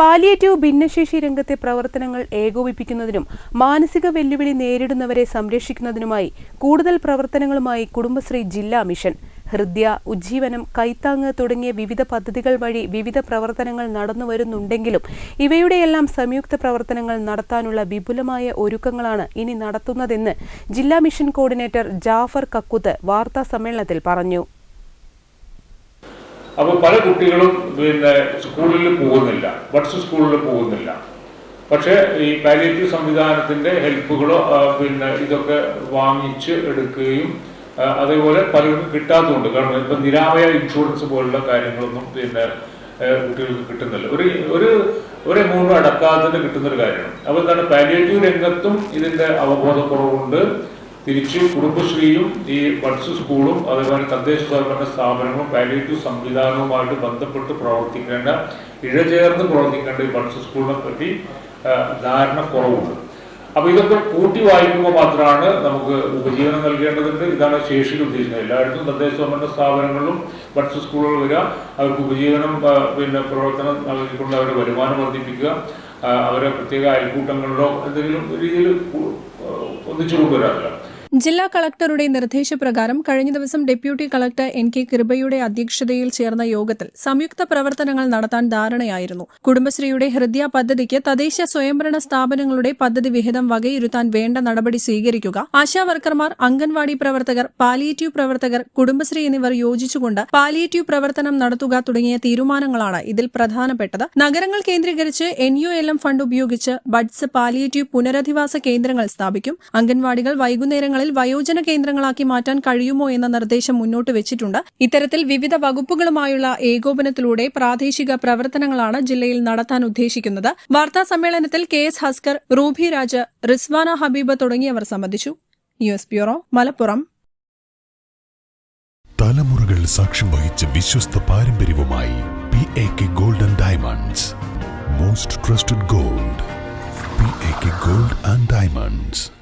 Palliative ഭിന്നശേഷി രംഗത്തെ പ്രവർത്തനങ്ങൾ ഏകോപിപ്പിക്കുന്നതിനും മാനസിക വെല്ലുവിളി നേരിടുന്നവരെ സംരക്ഷിക്കുന്നതിനുമായി കൂടുതൽ പ്രവർത്തനങ്ങളുമായി കുടുംബശ്രീ ജില്ലാ മിഷൻ. ഹൃദ്യ ഉജ്ജീവനം കൈത്താങ്ങ് തുടങ്ങിയ വിവിധ പദ്ധതികൾ വഴി വിവിധ പ്രവർത്തനങ്ങൾ നടന്നു വരുന്നുണ്ടെങ്കിലും ഇവയുടെയെല്ലാം സംയുക്ത പ്രവർത്തനങ്ങൾ നടത്താനുള്ള വിപുലമായ ഒരുക്കങ്ങളാണ് ഇനി നടത്തുന്നതെന്ന് ജില്ലാ മിഷൻ കോർഡിനേറ്റർ ജാഫർ കക്കുത്ത് വാർത്താ സമ്മേളനത്തിൽ പറഞ്ഞു. അപ്പോൾ പല കുട്ടികളും പിന്നെ സ്കൂളിൽ പോകുന്നില്ല. ബഡ്സ് സ്കൂളിൽ പോകുന്നില്ല. പക്ഷേ ഈ പാലിയേറ്റീവ് സംവിധാനത്തിന്റെ ഹെൽപ്പുകളോ പിന്നെ ഇതൊക്കെ വാങ്ങിച്ച് എടുക്കുകയും അതേപോലെ പലർക്കും കിട്ടാത്തതുകൊണ്ട് കാരണം ഇപ്പം നിരാമയ ഇൻഷുറൻസ് പോലുള്ള കാര്യങ്ങളൊന്നും പിന്നെ കുട്ടികൾക്ക് കിട്ടുന്നില്ല. ഒരു ഒരു ഒരു എമൗണ്ട് അടക്കാതെ കിട്ടുന്ന ഒരു കാര്യമാണ്. അപ്പോൾ എന്താണ്? പാലിയേറ്റീവ് രംഗത്തും ഇതിന്റെ അവബോധക്കുറവുണ്ട്. തിരിച്ച് കുടുംബശ്രീയും ഈ ബഡ്സ് സ്കൂളും അതേപോലെ തദ്ദേശ സ്വയംഭരണ സ്ഥാപനങ്ങളും പാലിയേറ്റീവ് സംവിധാനവുമായിട്ട് ബന്ധപ്പെട്ട് പ്രവർത്തിക്കേണ്ട ഇഴചേർന്ന് പ്രവർത്തിക്കേണ്ട ഈ ബഡ്സ് സ്കൂളിനെ പറ്റി ധാരണ കുറവുണ്ട്. അപ്പൊ ഇതൊക്കെ കൂട്ടി വായിക്കുമ്പോൾ മാത്രമാണ് നമുക്ക് ഉപജീവനം നൽകേണ്ടതുണ്ട്. ഇതാണ് ശേഷി ഉദ്ദേശിക്കുന്നത്. എല്ലായിടത്തും തദ്ദേശ സ്വയംഭരണ സ്ഥാപനങ്ങളിലും ബഡ്സ് സ്കൂളുകൾ വരിക. അവർക്ക് ഉപജീവനം പിന്നെ പ്രവർത്തനം നൽകിക്കൊണ്ട് അവരുടെ വരുമാനം വർദ്ധിപ്പിക്കുക. അവരെ പ്രത്യേക അയൽക്കൂട്ടങ്ങളിലോ എന്തെങ്കിലും രീതിയിൽ ഒന്നിച്ചു കൊണ്ടുവരാറില്ല. ജില്ലാ കളക്ടറുടെ നിർദ്ദേശപ്രകാരം കഴിഞ്ഞ ദിവസം ഡെപ്യൂട്ടി കളക്ടർ എൻ കെ കൃപയുടെ അധ്യക്ഷതയിൽ ചേർന്ന യോഗത്തിൽ സംയുക്ത പ്രവർത്തനങ്ങൾ നടത്താൻ ധാരണയായിരുന്നു. കുടുംബശ്രീയുടെ ഹൃദയ പദ്ധതിക്ക് തദ്ദേശ സ്വയംഭരണ സ്ഥാപനങ്ങളുടെ പദ്ധതി വിഹിതം വകയിരുത്താൻ വേണ്ട നടപടി സ്വീകരിക്കുക ആശാവർക്കർമാർ അംഗൻവാടി പ്രവർത്തകർ പാലിയേറ്റീവ് പ്രവർത്തകർ കുടുംബശ്രീ എന്നിവർ യോജിച്ചുകൊണ്ട് പാലിയേറ്റീവ് പ്രവർത്തനം നടത്തുക തുടങ്ങിയ തീരുമാനങ്ങളാണ് ഇതിൽ പ്രധാനപ്പെട്ടത്. നഗരങ്ങൾ കേന്ദ്രീകരിച്ച് N U L M fund ഉപയോഗിച്ച് ബഡ്സ് പാലിയേറ്റീവ് പുനരധിവാസ കേന്ദ്രങ്ങൾ സ്ഥാപിക്കും. അംഗൻവാടികൾ വൈകുന്നേരങ്ങളിൽ വയോജന കേന്ദ്രങ്ങളാക്കി മാറ്റാൻ കഴിയുമോ എന്ന നിർദ്ദേശം മുന്നോട്ട് വെച്ചിട്ടുണ്ട്. ഇത്തരത്തിൽ വിവിധ വകുപ്പുകളുമായുള്ള ഏകോപനത്തിലൂടെ പ്രാദേശിക പ്രവർത്തനങ്ങളാണ് ജില്ലയിൽ നടത്താൻ ഉദ്ദേശിക്കുന്നത്. വാർത്താ സമ്മേളനത്തിൽ K S Haskar Ruby Raj Rizwana Habeeb തുടങ്ങിയവർ സംബന്ധിച്ചു. News bureau Malappuram. തലമുറകൾ സാക്ഷ്യം വഹിച്ച വിശ്വസ്ത പാരമ്പര്യവുമായി P A K golden diamonds most trusted gold P A K gold and diamonds